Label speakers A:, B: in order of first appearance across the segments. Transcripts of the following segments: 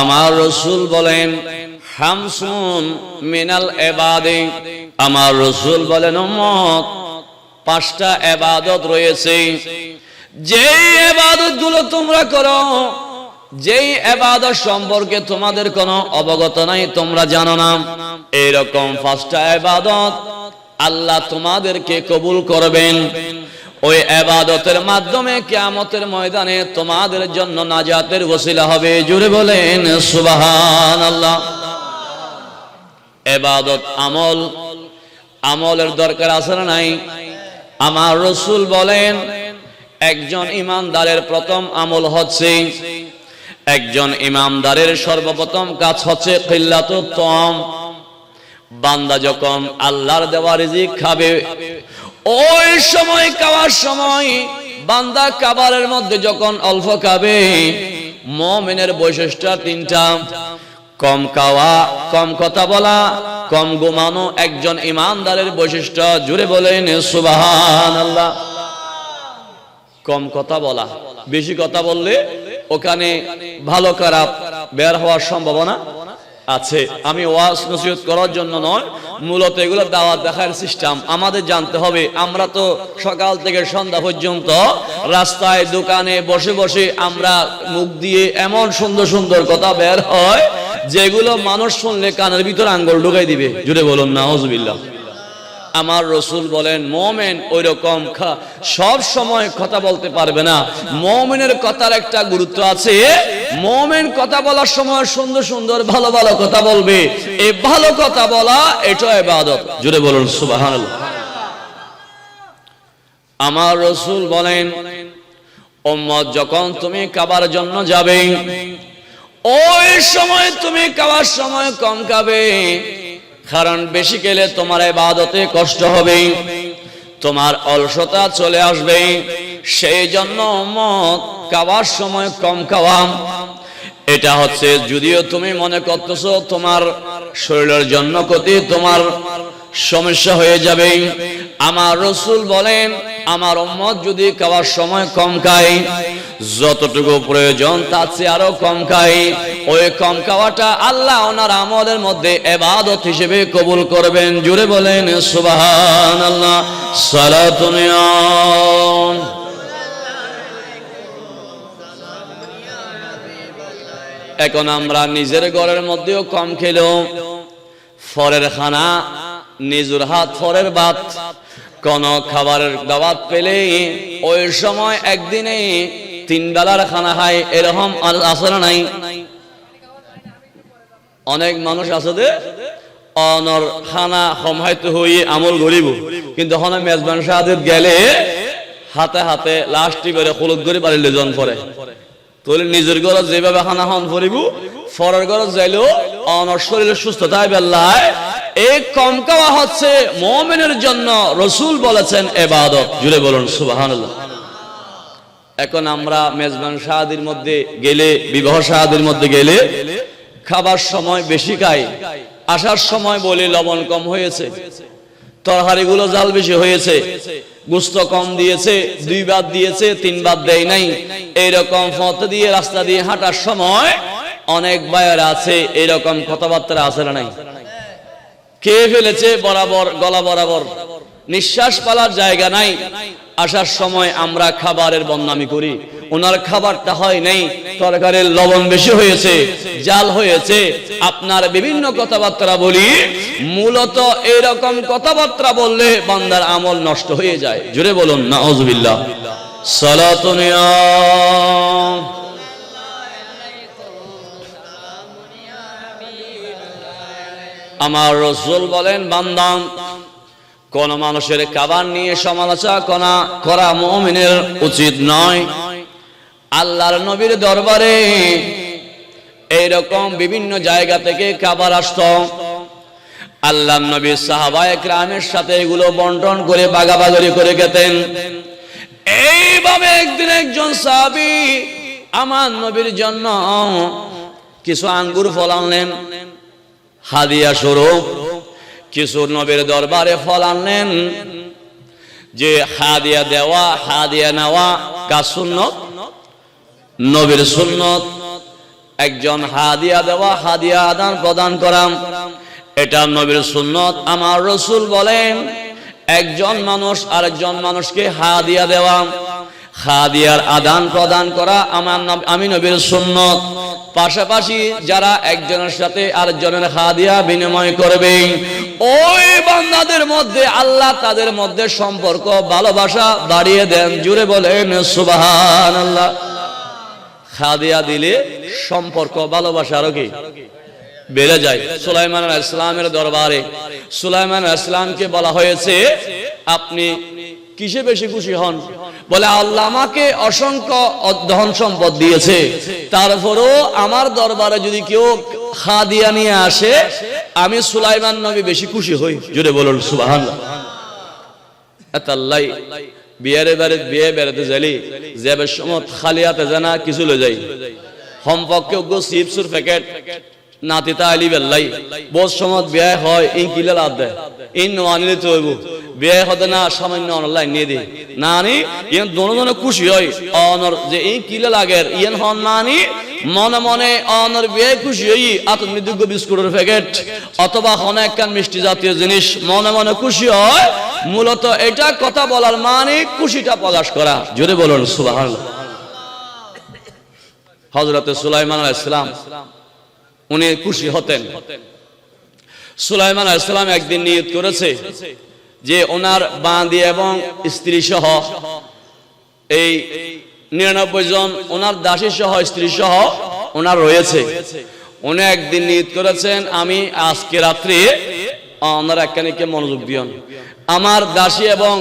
A: আমার রসুল বলেন, হামসুন মিনাল এবাদে। আমার রসুল বলেন, উম্মত, পাঁচটা এবাদত রয়েছে। যেই এবাদতগুলো তোমরা করো, যেই এবাদত সম্পর্কে তোমাদের কোনো অবগত নাই, তোমরা জানো না। এইরকম পাঁচটা এবাদত আল্লাহ তোমাদেরকে কবুল করবেন। ওই এবাদতের মাধ্যমে কিয়ামতের ময়দানে তোমাদের জন্য নাজাতের ওসিলা হবে। জুড়ে বলেন সুবাহান আল্লাহ এবাদত আমল, আমলের দরকার আছে না নাই? আমার রসুল বলেন, একজন ইমানদারের প্রথম আমল হচ্ছে, একজন ইমামদারের সর্বপ্রথম কাজ হচ্ছে কিল্লাতুত্তম বান্দা যখন আল্লাহর দেওয়া রিজিক খাবে ওই সময় খাওয়ার সময় বান্দা কাবারের মধ্যে যখন অল্প খাবে, মমিনের বৈশিষ্ট্য তিনটা। কম খাওয়া, কম কথা বলা, কম ঘুমানো একজন ইমানদারের বৈশিষ্ট্য, জুড়ে বলেন সুবাহান আল্লাহ কম কথা বলা, বেশি কথা বললে ওখানে ভালো খারাপ বের হওয়ার সম্ভাবনা আছে। আমি ওয়াজ নসিহত করার জন্য নয়, মূলত এগুলো দাওয়াত দেখার সিস্টেম। আমাদের জানতে হবে, আমরা তো সকাল থেকে সন্ধ্যা পর্যন্ত রাস্তায়, দোকানে বসে বসে আমরা মুখ দিয়ে এমন সুন্দর সুন্দর কথা বের হয়, যেগুলো মানুষ শুনলে কানের ভিতর আঙ্গুল ঢুকাই দিবে। জুড়ে বলুন না হজবিল্লা আমার রসুল বলেন, মোমেন ওই রকম সব সময় কথা বলতে পারবে না। মোমেনের কথার একটা গুরুত্ব আছে। মোমেন কথা বলার সময় সুন্দর সুন্দর ভালো ভালো কথা বলবে। এই ভালো কথা বলা এটা এবাদত জুড়ে বলুন সুবাহান আমার রসুল বলেন ওম্মদ যখন তুমি কাবার জন্য যাবে, ওই সময় তুমি কাবার সময় কম খাবে। কারণ বেশি গেলে তোমার এবাদতে কষ্ট হবে। তোমার অলসতা চলে আসবে। সেই জন্য মত খাওয়ার সময় কম খাওয়াম এটা হচ্ছে যদিও তুমি মনে করতেছো তোমার শরীরের জন্য ক্ষতি, তোমার সমস্যা হয়ে যাবে। আমার রসুল বলেন, আমার উম্মত যদি খাওয়ার সময় কম খায়, যতটুকু প্রয়োজন তার চেয়ে আরও কম খায়। ওই কম খাওয়াটা আল্লাহ ওনার আমলের মধ্যে এবাদত হিসেবে কবুল করবেন। জুড়ে বলেন সুবাহান আল্লাহ সালাতুনিয়ম এখন আমরা নিজের ঘরের মধ্যেও কম খেলেও, ফরের খানা, নিজুর হাত ফরের ভাত, কোন খাবারের দাওয়াত পেলে ওই সময় একদিনে তিন বেলার খানা খায়, এরকম আসলে নাই। অনেক মানুষ আছে যে, অনর খানা সমহাইতে হয়ে আমল গরিব কিন্তু হনে মেজবান সাহায্য গেলে হাতে হাতে লাস্ট টিপে হলুদ করে পারিলে জন পরে। তাহলে নিজের ঘরত যেভাবে খানা হন ফরিব ফরের ঘরত যাইলেও অনর শরীরের সুস্থতায় বেল্লায় এই কম খাওয়া হচ্ছে মোমেনের জন্য রসুল বলেছেন এবাদত। জুড়ে বলুন সুবাহান এখন আমরা মেজবান শাহাদির মধ্যে গেলে, বিবাহ শাহাদির মধ্যে গেলে খাবার সময় বেশি খাই আসার সময় বলে লবণ কম হয়েছে তরহারি গুলো জাল বেশি হয়েছে, গুস্ত কম দিয়েছে, দুই বাদ দিয়েছে, তিন বাদ দেয় নাই। এইরকম ফত দিয়ে, রাস্তা দিয়ে হাঁটার সময় অনেক বায়ার আছে এরকম কথাবার্তা আছে না নাই? কে ফেলেছে? বরাবর, গলা বরাবর। নিঃশ্বাস পালার জায়গা নাই। আসার সময় আমরা খাবারের বদনামি করি। ওনার খাবারটা হয় নাই, তরকারির লবণ বেশি হয়েছে, জাল হয়েছে। আপনার বিভিন্ন কথাবার্তা বলি, মূলত এরকম কথাবার্তা বললে বান্দার আমল নষ্ট হয়ে যায়। জুড়ে বলুন না অজবিল্লা সালাতুনিয়া আমার রসুল বলেন বান্দাম কোন মানুষের কাবার নিয়ে সমালোচনা করা করা মমিনের উচিত নয়। আল্লাহর নবীর দরবারে এইরকম বিভিন্ন জায়গা থেকে কাবার আসত। আল্লাহ নবী সাহাবায়ক রামের সাথে এগুলো বন্টন করে বাগাবাগরি করে খেতেন। এইভাবে একদিন একজন সাহাবি আমার নবীর জন্য কিছু আঙ্গুর ফল আনলেন, হাদিয়া স্বরূপ, কিছু নবীর দরবারে ফল আনলেন, যে হাদিয়া দেওয়া, হাদিয়া নেওয়া কাজ সুন্নত। নবীর সুন্নত। একজন হাদিয়া দেওয়া, হাদিয়া আদান প্রদান করা। এটা নবীর সুন্নত, আমার রসুল বলেন, একজন মানুষ আরেকজন মানুষকে হাদিয়া দেওয়া, হাদিয়ার আদান প্রদান করা আমার আমি নবীর সুন্নত। পাশাপাশি যারা একজনের সাথে আরেকজনের হাদিয়া বিনিময় করবে, ওই বান্দাদের মধ্যে আল্লাহ তাদের মধ্যে সম্পর্ক, ভালোবাসা বাড়িয়ে দেন। জুড়ে বলেন সুবাহান আল্লাহ খাদিয়া দিলে সম্পর্ক, ভালোবাসা আরও কি? বেড়ে যায়। সুলাইমান ইসলামের দরবারে, সুলাইমান ইসলামকে বলা হয়েছে, আপনি কিসে বেশি খুশি হন? বলে, আল্লাহ আমাকে অসংখ্য ধন সম্পদ দিয়েছে। তারপরও আমার দরবারে যদি কেউ খাদিয়া নিয়ে আসে, আমি সুলাইমান নবী বেশি খুশি হই। জুড়ে বলুন এতাল্লাই বিয়ারে বারে বিয়ে বেড়াতে যাইলি যাবে সমত খালি হাতে জানা কিছু লই যাই। সম্পর্কে চিপসুর প্যাকেট নাতিতা আলি বেল্লাই। বহুত সমত বিয়ে হয় ইন কিলে লাভ দেয়। ইন আনিলে তো বিয়ে হতে না সামান্য অনলাইন নিয়ে দি। না ইন দোনো খুশি হয়। অনর যে এই কিলে লাগের ইয়েন হন না আনি মনে মনে অনর বিয়ে খুশি হই আতন মৃদুগ্য বিস্কুটের প্যাকেট, অথবা হন একখান মিষ্টি জাতীয় জিনিস মনে মনে খুশি হয়, মূলত এটা কথা বলার মানে খুশিটা প্রকাশ করা। জোরে বলুন সুবাহ হজরত সুলাইমান আলাইসালাম উনি খুশি হতেন। সুলাইমান আলাইসালাম একদিন নিয়ত করেছে যে ওনার বাঁধি এবং স্ত্রী সহ এই নিরানব্বই জন, ওনার দাসী সহ, স্ত্রী সহ ওনার রয়েছে। উনি একদিন নিয়ত করেছেন, আমি আজকে রাত্রে ওনার একখানিকে মনোযোগ দিয়ন আমার দাসী এবং,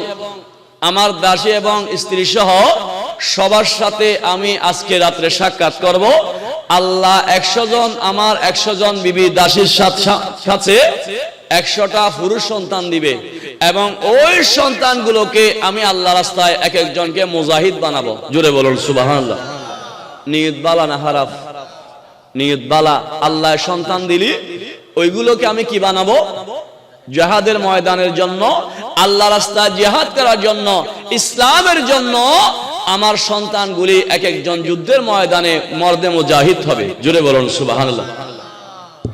A: আমার দাসী এবং স্ত্রী সহ সবার সাথে আমি আজকে রাত্রে সাক্ষাৎ করব। আল্লাহ একশো জন, আমার একশো জন বিবি দাসীর সাথে একশোটা পুরুষ সন্তান দিবে। এবং ওই সন্তানগুলোকে আমি আল্লাহ রাস্তায় এক একজনকে মুজাহিদ বানাবো। জুড়ে বলুন সুবাহ নিয়ত বালা না হারাফ? নিয়ত বালা আল্লাহ সন্তান দিলি, ওইগুলোকে আমি কি বানাবো? জাহাদের ময়দানের জন্য আল্লাহ রাস্তা জেহাদ করার জন্য, ইসলামের জন্য আমার সন্তানগুলি এক একজন যুদ্ধের ময়দানে মর্দে মুজাহিদ হবে। জুড়ে বলুন, সুবহানাল্লাহ।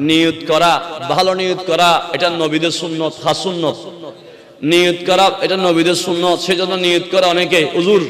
A: নিয়ত করা, ভালো নিয়ত করা, এটা নবীদের সুন্নত হাসুন্নত নিয়ত করা এটা নবীদের শূন্য সেজন্য নিয়ত করা অনেকে। হুজুর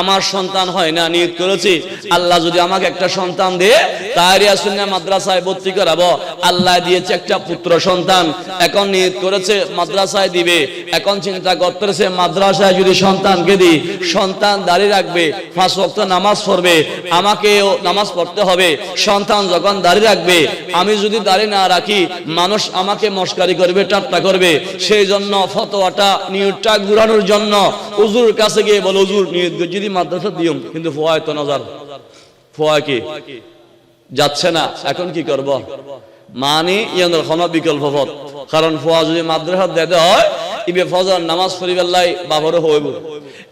A: আমার সন্তান হয় না নিয়ত করেছি। আল্লাহ যদি আমাকে একটা সন্তান দিয়ে তাহারিয়া সুন্না মাদ্রাসায় ভর্তি করাবো। আল্লাহ দিয়েছে একটা পুত্র সন্তান, এখন নিয়ত করেছে, মাদ্রাসায় দিবে। এখন চিন্তা করতেছে, মাদ্রাসায় যদি সন্তানকে দিই, সন্তান দাঁড়িয়ে রাখবে পাঁচ ওয়াক্ত নামাজ পড়বে, আমাকেও নামাজ পড়তে হবে। সন্তান যখন দাঁড়িয়ে রাখবে, আমি যদি দাঁড়িয়ে না রাখি, মানুষ আমাকে মস্কারি করবে ঠাট্টা করবে। সেই জন্য ফতোয়াটা নিয়তটা ঘুরানোর জন্য উজুর কাছে গিয়ে বলো উজুর নিয়ত যদি মাদ্রাসা দিও, কিন্তু ফোয়ায় তো নজর। ফোয়া কি? যাচ্ছে না। এখন কি করব? মানি বিকল্প পথ। কারণ ফোয়া যদি মাদ্রাসা দেতে ইবে ফজর নামাজ পড়িবেলাই হইব।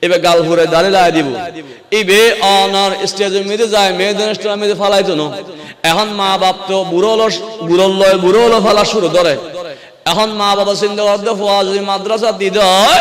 A: এবে গাল ঘুরে লাই দিব। ইবে অনার স্টেজের মেয়েদের যায়, মেয়েদের স্টেজের মেয়েদের ফালাইতো না। এখন মা বাপ তো বুড়ো বুড়ো বুড়ো ফালা শুরু ধরে এখন মা বাবা চিন্তা করতে ফোয়া যদি মাদ্রাসা দিতে হয়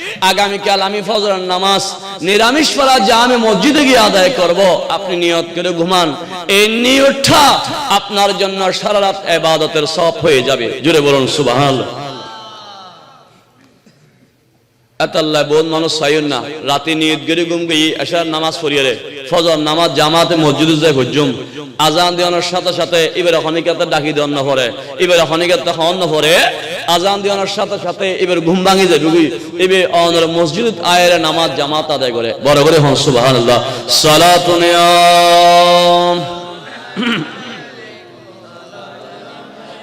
A: আগামীকাল আমি ফজরের নামাজ নিরামিষ পড়া যা আমি মসজিদে গিয়ে আদায় করব। আপনি নিয়ত করে ঘুমান। এই নিয়তটা আপনার জন্য সারা রাত ইবাদতের সব হয়ে যাবে। জুড়ে বলুন, সুবহানাল্লাহ। এতাল্লাহ বহুত মানুষ চাইন না। রাতে নিয়ত গেড়ে ঘুম গিয়ে এসার নামাজ পড়িয়ে রে। ফজর নামাজ জামাতে মসজিদে যায় হজ্জুম আজান দেওয়ানোর সাথে সাথে এবার হনিকাতে ডাকি দেওয়ান না পরে এবার হনিকাতে হন না পরে আজান দেওয়ানোর সাথে সাথে এবার ঘুম ভাঙি যায় রুগী এবার অনর মসজিদ আয়ের নামাজ জামাত আদায় করে। বড় করে হন সুবহানাল্লাহ। সালাতুন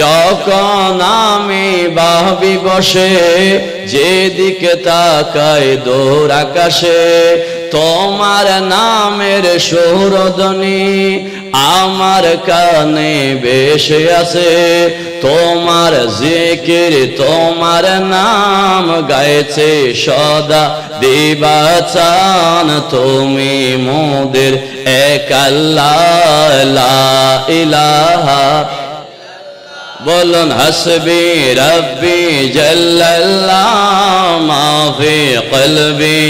A: যখন আমি বাহবি বসে, যেদিকে তাকাই দূর আকাশে, তোমার নামের সুরদনি আমার কানে বেশে আছে তোমার জিকির, তোমার নাম গাইছে সদা দিবাচান। তুমি মোদের এক আল্লাহ ইলাহা বলুন, হাসবি রব্বি জাল্লাল্লাহ, মাফি কলবি।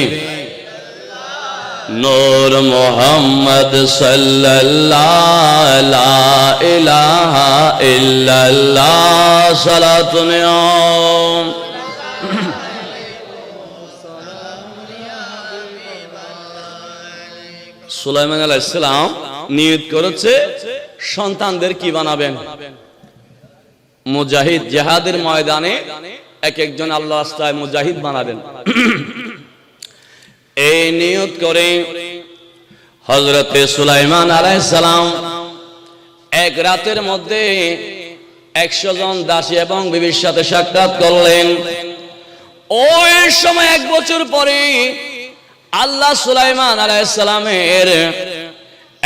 A: নূর মোহাম্মদ সাল্লাল্লাহ, লা ইলাহা ইল্লাল্লাহ, সালাতুন সুলাইমান আলাইহিস সালাম নিয়ত করেছে, সন্তানদের কি বানাবেন? মুজাহিদ জেহাদের ময়দানে এক একজন আল্লাহ রাস্তায় মুজাহিদ বানাবেন। এই নিয়ত করে হজরতে সুলাইমান আলাইসালাম এক রাতের মধ্যে একশো জন দাসী এবং বিবির সাথে সাক্ষাৎ করলেন। ওই সময় এক বছর পরে আল্লাহ সুলাইমান আলাইসালামের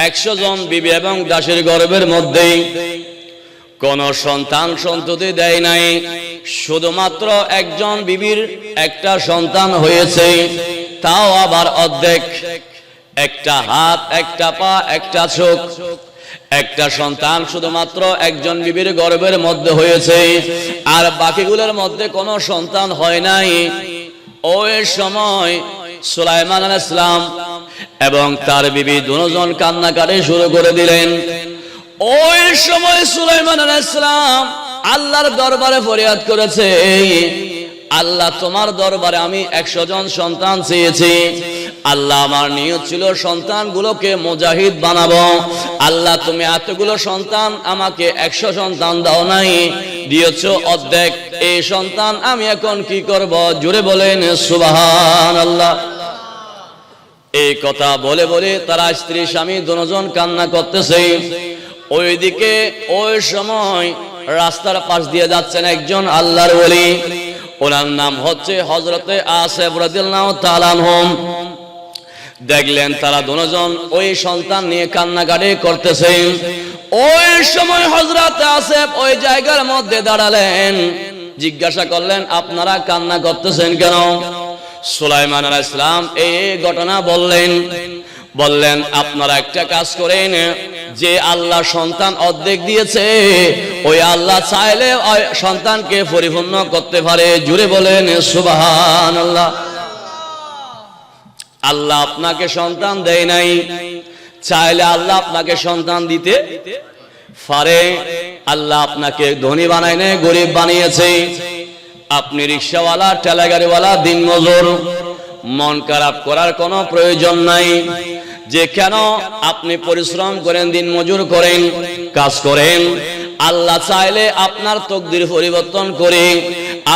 A: একশো জন বিবি এবং দাসের গর্বের মধ্যেই কোন সন্তান সন্ততি দেয় নাই। শুধুমাত্র একজন বিবির একটা সন্তান হয়েছে, তাও আবার অর্ধেক। একটা হাত, একটা পা, একটা চোখ। একটা সন্তান শুধুমাত্র একজন বিবির গর্ভের মধ্যে হয়েছে, আর বাকিগুলোর মধ্যে কোনো সন্তান হয় নাই। ওই সময় সুলাইমান ইসলাম এবং তার বিবি দুজন কান্নাকাটি শুরু করে দিলেন। ওই সময় সুলাইমান আলাইহিসসালাম আল্লাহর দরবারে ফরিয়াদ করেছে আল্লাহ, তোমার দরবারে আমি একশো জন সন্তান চেয়েছি। আল্লাহ, আমার নিয়ত ছিল সন্তানগুলোকে মুজাহিদ বানাবো। আল্লাহ, তুমি এতগুলো সন্তান আমাকে একশো সন্তান দাও নাই। দিয়েছ অর্ধেক। এই সন্তান আমি এখন কি করব? জুড়ে বলেন সুবাহান আল্লাহ এই কথা বলে বলে তারা স্ত্রী স্বামী দুজন কান্না করতেছে। ওইদিকে ওই সময় রাস্তার পাশ দিয়ে যাচ্ছেন একজন আল্লাহর ওলি। ওনার নাম হচ্ছে হজরতে আসেফ তাআলা দেখলেন তারা দুজন ওই সন্তান নিয়ে কান্নাকাটি করতেছে। ওই সময় হজরত আসেফ ওই জায়গার মধ্যে দাঁড়ালেন। জিজ্ঞাসা করলেন, আপনারা কান্না করতেছেন কেন? সুলাইমান আলাইহিস সালাম এই ঘটনা বললেন। বললেন, আপনারা একটা কাজ করেন, যে আল্লাহ সন্তান অর্ধেক দিয়েছে, ওই আল্লাহ চাইলে সন্তানকে পরিপূর্ণ করতে পারে। জুড়ে বলেন সুবাহান আল্লাহ আল্লাহ আপনাকে সন্তান দেয় নাই। চাইলে আল্লাহ আপনাকে সন্তান দিতে পারে। আল্লাহ আপনাকে ধনী বানায় নাই গরিব বানিয়েছে। আপনি রিক্সাওয়ালা, ঠেলাগাড়িওয়ালা দিন মজুর মন খারাপ করার কোনো প্রয়োজন নাই। যে কেন আপনি পরিশ্রম করেন, দিন মজুর করেন, কাজ করেন, আল্লাহ চাইলে আপনার তকদির পরিবর্তন করে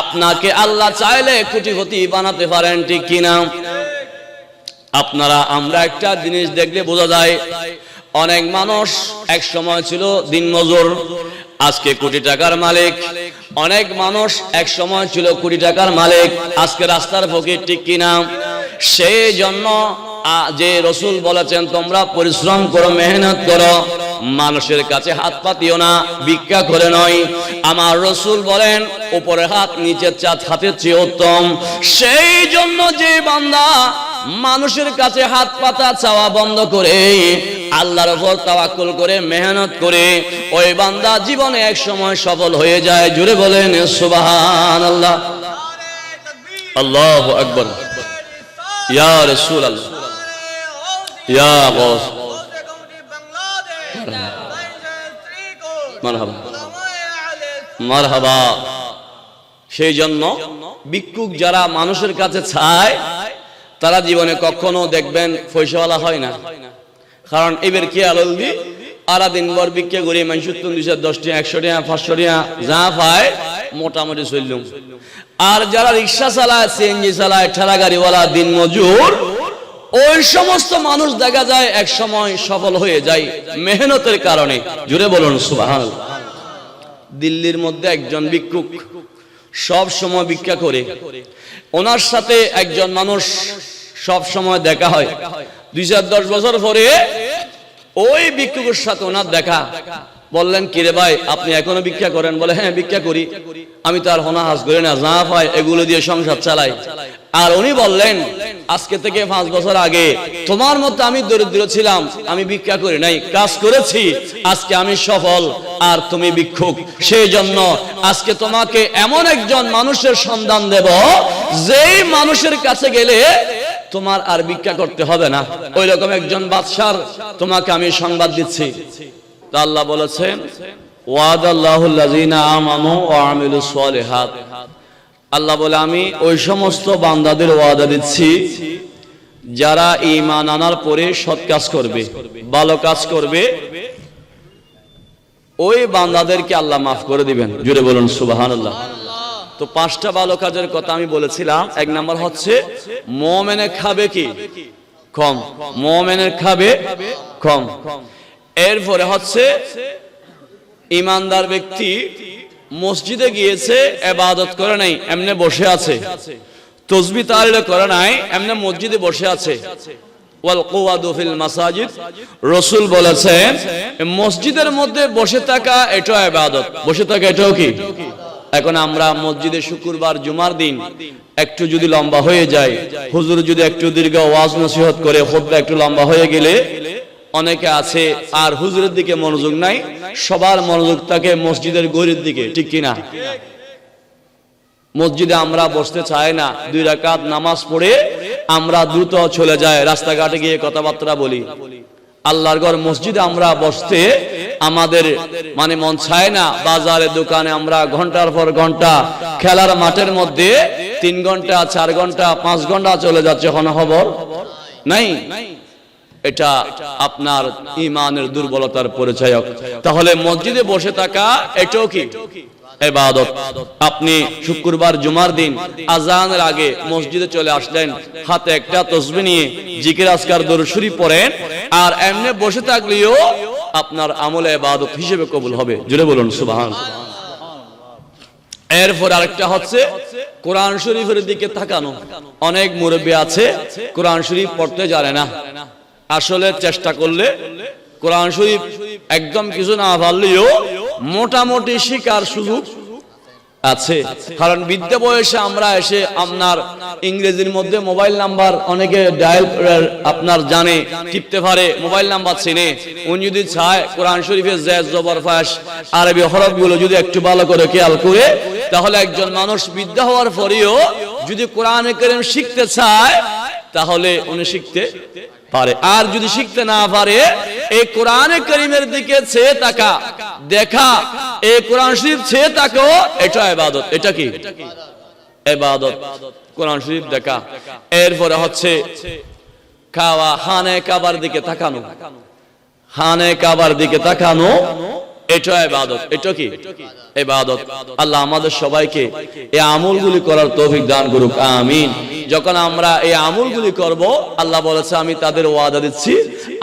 A: আপনাকে আল্লাহ চাইলে কোটিপতি বানাতে পারেন, ঠিক কিনা? আপনারা, আমরা একটা জিনিস দেখলে বোঝা যায়, অনেক মানুষ এক সময় ছিল দিনমজুর আজকে কোটি টাকার মালিক। অনেক মানুষ এক সময় ছিল কোটি টাকার মালিক, আজকে রাস্তার ফকির, ঠিক কিনা? সেই জন্য যে রসুল বলেছেন তোমরা পরিশ্রম করো মেহনত করো মানুষের কাছে হাত পাতিও না ভিক্ষা করে নয়। আমার রসুল বলেন উপরে হাত নিচের চাঁদ হাতের চেয়ে উত্তম। সেই জন্য যে বান্দা মানুষের কাছে হাত পাতা চাওয়া বন্ধ করে আল্লাহর উপর তাওয়াক্কুল করে মেহনত করে ওই বান্দা জীবনে এক সময় সফল হয়ে যায়। জুড়ে বলেন সুবাহান আল্লাহ আল্লাহ আকবর। ইয়া রসুল আল্লাহ সেই জন্য ভিক্ষুক যারা মানুষের কাছে তারা জীবনে কখনো দেখবেন হয় না। কারণ এবার কি আললদি আরা দিনভর ভিক্ষা করি মানুষ দুইশো দশ টাকা, একশো টাকা, পাঁচশো টাকা, যা পায় মোটামুটি চললুম। আর যারা রিক্সা চালায়, সিএনজি চালায় ঠেলা গাড়িওয়ালা দিন মজুর ওই সমস্ত মানুষ দেখা যায় এক সময় সফল হয়ে যায় মেহনতের কারণে। জুড়ে বলুন, সুবাহান। দিল্লির মধ্যে একজন ভিক্ষুক সব সময় ভিক্ষা করে। ওনার সাথে একজন মানুষ সব সময় দেখা হয়। দুই চার দশ বছর পরে ওই ভিক্ষুকের সাথে ওনার দেখা। বললেন, কিরে ভাই, আপনি এখনও ভিক্ষা করেন? বলে হ্যাঁ ভিক্ষা করি। আমি তো আর হোনা হাস করি না, যা পাই এগুলো দিয়ে সংসার চালাই। আর উনি বললেন, আজকে থেকে পাঁচ বছর আগে তোমার মতো আমি দরিদ্র ছিলাম, আমি ভিক্ষা করি নাই, কাজ করেছি, আজকে আমি সফল আর তুমি ভিক্ষুক। সেই জন্য আজকে তোমাকে এমন একজন মানুষের সন্ধান দেব, যেই মানুষের কাছে গেলে তোমার আর ভিক্ষা করতে হবে না। ওই রকম একজন বাদশার তোমাকে আমি সংবাদ দিচ্ছি। তা আল্লাহ বলেছেন ওয়াদ আল্লাহুল্লাযিনা আমানু ওয়া আমিলুস সালিহাত। আল্লাহ বলে, আমি ওই সমস্ত বান্দাদের ওয়াদা দিচ্ছি, যারা ঈমান আনার পরে সৎ কাজ করবে, ভালো কাজ করবে, ওই বান্দাদেরকে আল্লাহ মাফ করে দিবেন। জুড়ে বলুন, সুবহানাল্লাহ। তো পাঁচটা ভালো কাজের কথা আমি বলেছিলাম। এক নাম্বার হচ্ছে, মোমেনে খাবে কি? কম। মোমেনের খাবে কম। এরপরে হচ্ছে ইমানদার ব্যক্তি মসজিদে গিয়েছে, এবাদত করে নাই, এমনি বসে আছে। তসবি তাহলিল করে নাই, এমনি মসজিদে বসে আছে। মসজিদের মধ্যে বসে থাকা এটাও ইবাদত বসে থাকা এটাও কি? এখন আমরা মসজিদে শুক্রবার, জুমার দিন, একটু যদি লম্বা হয়ে যায় যদি একটু দীর্ঘ ওয়াজ করে একটু লম্বা হয়ে গেলে অনেকে আছে, আর হুজুরের দিকে মনোযোগ নাই, সবার মনোযোগ থাকে মসজিদের গরির দিকে, ঠিক কিনা? মসজিদে আমরা বসতে চাই না, দুই রাকাত নামাজ পড়ে আমরা দ্রুত চলে যায় রাস্তাঘাটে গিয়ে কথাবার্তা বলি। আল্লাহর ঘর মসজিদে আমরা বসতে আমাদের মানে মন চায় না, বাজারে, দোকানে আমরা ঘণ্টার পর ঘণ্টা খেলার মাঠের মধ্যে তিন ঘণ্টা, চার ঘণ্টা, পাঁচ ঘণ্টা চলে যাচ্ছে হন খবর নাই? এটা আপনার ইমানের দুর্বলতার পরিচয়ক। তাহলে মসজিদে বসে থাকা এটাও কি? আপনি শুক্রবার, জুমার দিন আজানের আগে মসজিদে চলে আসলেন, হাতে একটা তসবি নিয়ে জিকির আসকার দরশুরি পড়েন, আর এমনি বসে থাকলেও আপনার আমলে এবাদত হিসেবে কবুল হবে। জুড়ে বলুন, সুবাহান। এরপর আরেকটা হচ্ছে কোরআন শরীফের দিকে তাকানো। অনেক মুরব্বী আছে, কোরআন শরীফ পড়তে জানে না। আসলে চেষ্টা করলে কোরআন শরীফ একদম কিছু না পারলেও মোটামুটি শিকার সুযোগ আছে। কারণ বিদ্যা বয়সে আমরা এসে আপনার ইংরেজির মধ্যে মোবাইল নাম্বার অনেকে ডায়াল আপনার জানে, টিপতে পারে, মোবাইল নাম্বার চিনে। উনি যদি চায় কোরআন শরীফের জেজ জবর, ফাঁস, আরবি হরফগুলো যদি একটু ভালো করে খেয়াল করে, তাহলে একজন মানুষ বিদ্যা হওয়ার পরেও যদি কোরআন করিম শিখতে চায়, তাহলে উনি শিখতে পারে। আর যদি শিখতে না পারে, এই কোরআনে করিমের দিকে ছে তাকা দেখা, এই কোরআন শরীফ ছে তাকো এটা ইবাদত। এটা কি? ইবাদত। কোরআন শরীফ দেখা। এরপরে হচ্ছে খাওয়া, হানে কাবার দিকে তাকানো। হানে কাবার দিকে তাকানো এটা ইবাদত এটা কি? ইবাদত। আল্লাহ আমাদের সবাইকে এই আমলগুলি করার তৌফিক দান করুক, আমিন। যখন আমরা এই আমলগুলি করব, আল্লাহ বলেছে, আমি তাদের ওয়াদা দিচ্ছি,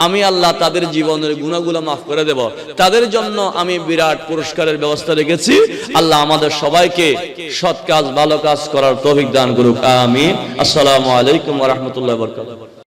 A: আমি আল্লাহ তাদের জীবনের গুণাগুলো মাফ করে দেব। তাদের জন্য আমি বিরাট পুরস্কারের ব্যবস্থা রেখেছি। আল্লাহ আমাদের সবাইকে সৎ কাজ, ভালো কাজ করার তৌফিক দান করুক, আমিন। আসসালামু আলাইকুম ওয়া রাহমাতুল্লাহি ওয়া বারাকাতুহু।